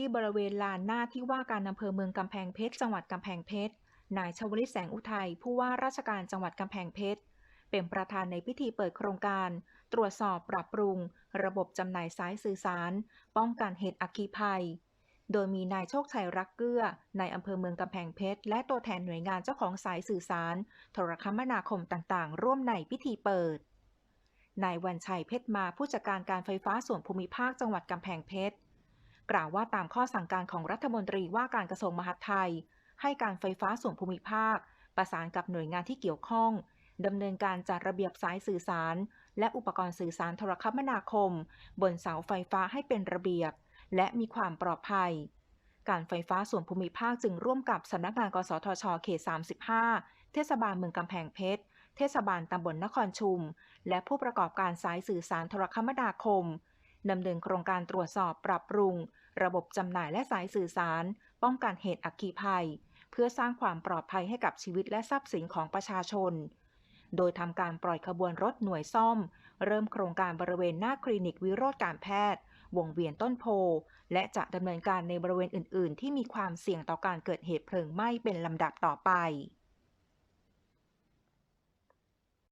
ที่บริเวณลานหน้าที่ว่าการอำเภอเมืองกำแพงเพชร จังหวัดกำแพงเพชร นายชวลิตแสงอุทัย ผู้ว่าราชการจังหวัดกำแพงเพชร เป็นประธานในพิธีเปิดโครงการ ตรวจสอบปรับปรุง ระบบจำหน่ายสายสื่อสาร ป้องกันเหตุอัคคีภัย โดยมีนายโชคชัยรักเกื้อ ในอำเภอเมืองกำแพงเพชร และตัวแทนหน่วยงานเจ้าของสายสื่อสาร โทรคมนาคมต่างๆ ร่วมในพิธีเปิดนายวันชัยเพชรมาผู้จัดการการไฟฟ้าส่วนภูมิภาคจังหวัดกำแพงเพชร กล่าวว่าตามข้อสั่งการของรัฐมนตรีว่าการกระทรวงมหาดไทย ให้การไฟฟ้าส่วนภูมิภาค ประสานกับหน่วยงานที่เกี่ยวข้องดำเนินการจัดระเบียบสายสื่อสาร และอุปกรณ์สื่อสารโทรคมนาคม บนเสาไฟฟ้าให้เป็นระเบียบ และมีความปลอดภัย การไฟฟ้าส่วนภูมิภาคจึงร่วมกับสำนักงานกสทชเขต 35 เทศบาลเมืองกำแพงเพชร เทศบาลตำบลนครชุม และผู้ประกอบการสายสื่อสารโทรคมนาคม ดำเนินโครงการตรวจสอบปรับปรุง ระบบจำหน่ายและสายสื่อสาร ป้องกันเหตุอัคคีภัย เพื่อสร้างความปลอดภัยให้กับชีวิตและทรัพย์สินของประชาชน โดยทำการปล่อยขบวนรถหน่วยซ่อม เริ่มโครงการบริเวณหน้าคลินิกวิโรธการแพทย์ วงเวียนต้นโพ และจะดำเนินการในบริเวณอื่น ๆ ที่มีความเสี่ยงต่อการเกิดเหตุเพลิงไหม้เป็นลำดับต่อไป